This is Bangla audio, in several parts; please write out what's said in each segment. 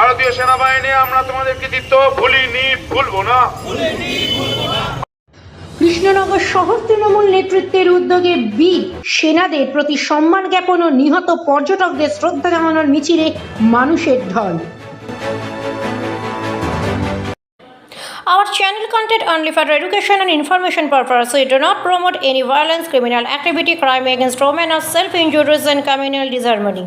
ভারতীয় সেনাবাহিনী আমরা তোমাদের কৃতিত্ব ভুলিনি ভুলবো না কৃষ্ণনগর শহর তৃণমূল নেতৃত্বের উদ্যোগে বীর সেনাদের প্রতি সম্মান জ্ঞাপন ও নিহত পর্যটকদের শ্রদ্ধা জানানোর মিছিলে মানুষের ঢল Our channel content only for education and information purpose. We do not promote any violence, criminal activity, crime against women, or self-injuries and communal disharmony.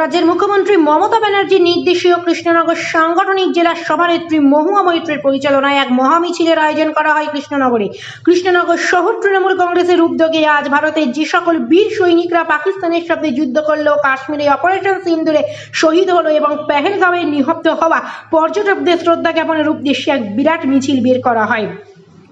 রাজ্যের মুখ্যমন্ত্রী মমতা ব্যানার্জির নির্দেশীয় কৃষ্ণনগর সাংগঠনিক জেলার সভানেত্রী মহুয়া মৈত্রের পরিচালনায় এক মহামিছিলের আয়োজন করা হয় কৃষ্ণনগরে। কৃষ্ণনগর শহর তৃণমূল কংগ্রেসের উদ্যোগে আজ ভারতের যে সকল বীর সৈনিকরা পাকিস্তানের সাথে যুদ্ধ করল, কাশ্মীরে অপারেশন সিন্দুরে শহীদ হলো এবং পেহেলগাঁওয়ে নিহত হওয়া পর্যটকদের শ্রদ্ধা জ্ঞাপনের উদ্দেশ্যে এক বিরাট মিছিল বের করা হয়।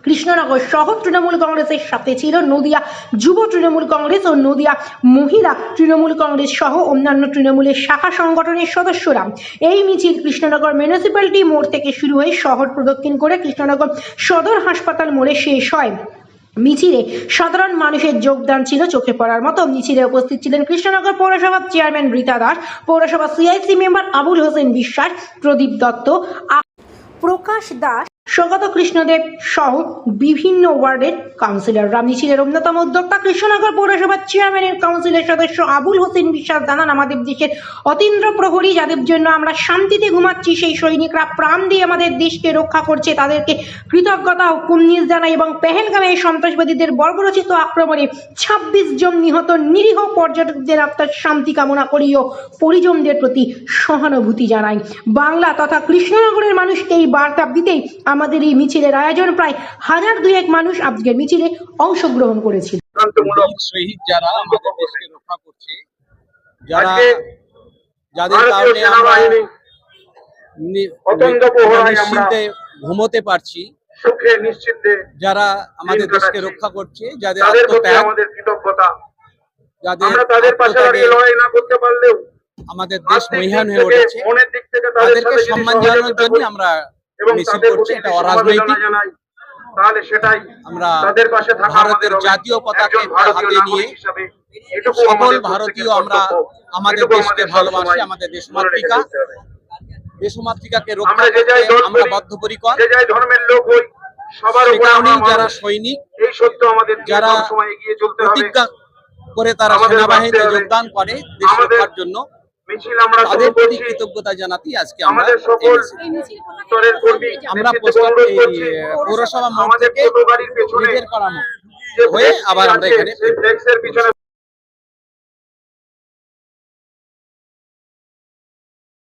কৃষ্ণনগর শহর তৃণমূল কংগ্রেসের সাথে ছিল নদিয়া যুব তৃণমূল কংগ্রেস ও নদিয়া মহিলা তৃণমূল কংগ্রেস সহ অন্যান্য তৃণমূলের শাখা সংগঠনের সদস্যরা। এই মিছিল কৃষ্ণনগর মিউনিসিপ্যালিটি মোড় থেকে শুরু হয়ে শহর প্রদক্ষিণ করে কৃষ্ণনগর সদর হাসপাতাল মোড়ে শেষ হয়। মিছিলে সাধারণ মানুষের যোগদান ছিল চোখে পড়ার মতো। মিছিলে উপস্থিত ছিলেন কৃষ্ণনগর পৌরসভার চেয়ারম্যান রীতা দাস, পৌরসভা সিআইসি মেম্বার আবুল হোসেন বিশ্বাস, প্রদীপ দত্ত প্রকাশ দাস স্বগত কৃষ্ণদেব সহ বিভিন্ন ওয়ার্ডের কাউন্সিলররা মিছিলের অন্যতম উদ্যোক্তা কৃষ্ণনগর পৌরসভার চেয়ারম্যানের কাউন্সিলের সদস্য আবুল হোসেন বিশ্বাস জানান, আমাদের দেশের অতীন্দ্র প্রহরী যাদের জন্য আমরা শান্তিতে ঘুমাচ্ছি, সেই সৈনিকরা প্রাণ দিয়ে আমাদের দেশকে রক্ষা করছে, তাদেরকে কৃতজ্ঞতা ও কুন্নিস জানাই এবং পেহেলগামে সন্ত্রাসবাদীদের বর্বরচিত আক্রমণে ছাব্বিশ জন নিহত নিরীহ পর্যটকদের আত্মার শান্তি কামনা করি ও পরিজনদের প্রতি সহানুভূতি জানাই। বাংলা তথা কৃষ্ণনগরের মানুষকে এই বার্তা দিতেই আমাদের এই মিছিলের আয়োজন প্রায় হাজার দুয়েক মানুষ আজকের মিছিলে অংশগ্রহণ করেছিল। যারা আমাদের দেশকে রক্ষা করছে। যারা যাদের কারণে আমরা নিশ্চিন্তে ঘুমোতে পারছি। সুখে নিশ্চিন্তে যারা আমাদের দেশকে রক্ষা করছে যাদের আমাদের কৃতজ্ঞতা। যাদের তাদের পাশে দাঁড়িয়ে লড়াই না করতে পারলেও আমাদের দেশ মহিয়ান হয়ে উঠেছে। মনের দিক থেকে তাদেরকে সম্মান জানানোর জন্য আমরা এবং মিছিল তাদের করছি এটা অরাজনৈতিক তাহলে সেটাই আমরা তাদের পাশে থাকা ভারতের জাতীয় পতাকা হাতে নিয়ে সকল ভারতীয় আমরা আমাদের দেশকে ভালোবাসি আমাদের দেশ রেখে মাতৃকা চলতে হবে। দেশমাতৃকাকে রক্ষা করতে যাই দল আমরা বদ্ধপরিকর। যে যাই ধর্মের লোক হই সবার যারা। সৈনিক এই সত্য আমাদের যারা সময় এগিয়ে চলতে হবে। প্রতিজ্ঞা করে তারা সেনাবাহিনীতে যোগদান করে দেশ রক্ষার জন্য। তাদের প্রতি কৃতজ্ঞতা জানাতেই আজকে আমরা আমরা পৌরসভা থেকে নিজের করানো হয়ে আবার আমরা এখানে পিছনে